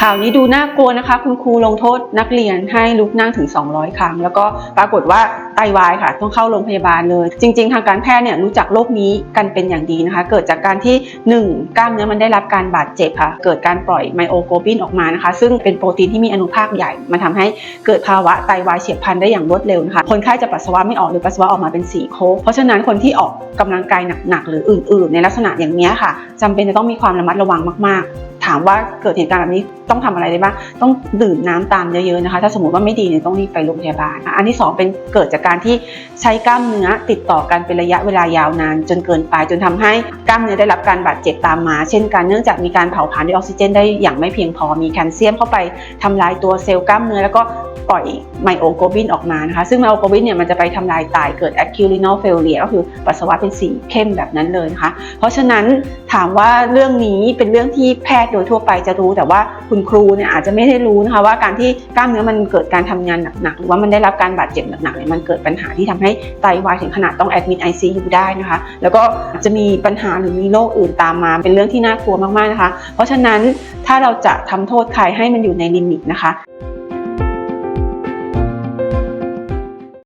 ข่าวนี้ดูน่ากลัวนะคะ คุณครูลงโทษนักเรียนให้ลุกนั่งถึง 200 ครั้ง แล้วก็ปรากฏว่าไตวายค่ะ ต้องเข้าโรงพยาบาลเลย จริง ๆ ทางการแพทย์เนี่ยรู้จักโรคนี้กันเป็นอย่างดีนะคะ เกิดจากการที่ 1. กล้ามเนื้อมันได้รับการบาดเจ็บค่ะ เกิดการปล่อยไมโอโกลบินออกมานะคะ ซึ่งเป็นโปรตีนที่มีอนุภาคใหญ่ มันทำให้เกิดภาวะไตวายเฉียบพลันได้อย่างรวดเร็วนะคะคนไข้จะปัสสาวะไม่ออกหรือปัสสาวะออกมาเป็นสีโคกเพราะฉะนั้นคนที่ออกกำลังกายหนักๆหรืออื่น ๆ ในลักษณะอย่างนี้ค่ะจำเป็นจะต้องมีความระมัดระวังมากๆ ถามว่าเกิดเหตุการณ์แบบนี้ต้องทำอะไรได้บ้างต้องดื่มน้ำตามเยอะๆนะคะ ถ้าสมมติว่าไม่ดีเนี่ยต้องรีบไปโรงพยาบาล อันที่สองเป็นเกิดจากการที่ใช้กล้ามเนื้อติดต่อกันเป็นระยะเวลายาวนาน จนเกินไปจนทำให้กล้ามเนื้อได้รับการบาดเจ็บตามมา เช่นกันเนื่องจากมีการเผาผลาญด้วยออกซิเจน ได้อย่างไม่เพียงพอมีแคลเซียมเข้าไปทำลายตัวเซลล์กล้ามเนื้อแล้วก็ปล่อยไมโอโกลบินออกมานะคะ ซึ่งไมโอโกลบินเนี่ยมันจะไปทำลายไตเกิด acute renal failure ก็คือปัสสาวะเป็นสีเข้มแบบนั้นเลยนะคะ เพราะฉะนั้นถามว่าเรื่องนี้เป็นเรื่องที่แพทย์โดยทั่วไปจะรู้แต่ว่าคุณครูเนี่ยอาจจะไม่ได้รู้นะคะว่าการที่กล้ามเนื้อมันเกิดการทำงานหนักๆหรือว่ามันได้รับการบาดเจ็บหนักๆเนี่ยมันเกิดปัญหาที่ทำให้ไตวายถึงขนาดต้องแอดมิด ICU ได้นะคะแล้วก็อาจจะมีปัญหาหรือมีโรคอื่นตามมา เป็นเรื่องที่น่ากลัวมากๆนะคะ เพราะฉะนั้นถ้าเราจะทำโทษใครให้มันอยู่ในลิมิตนะคะ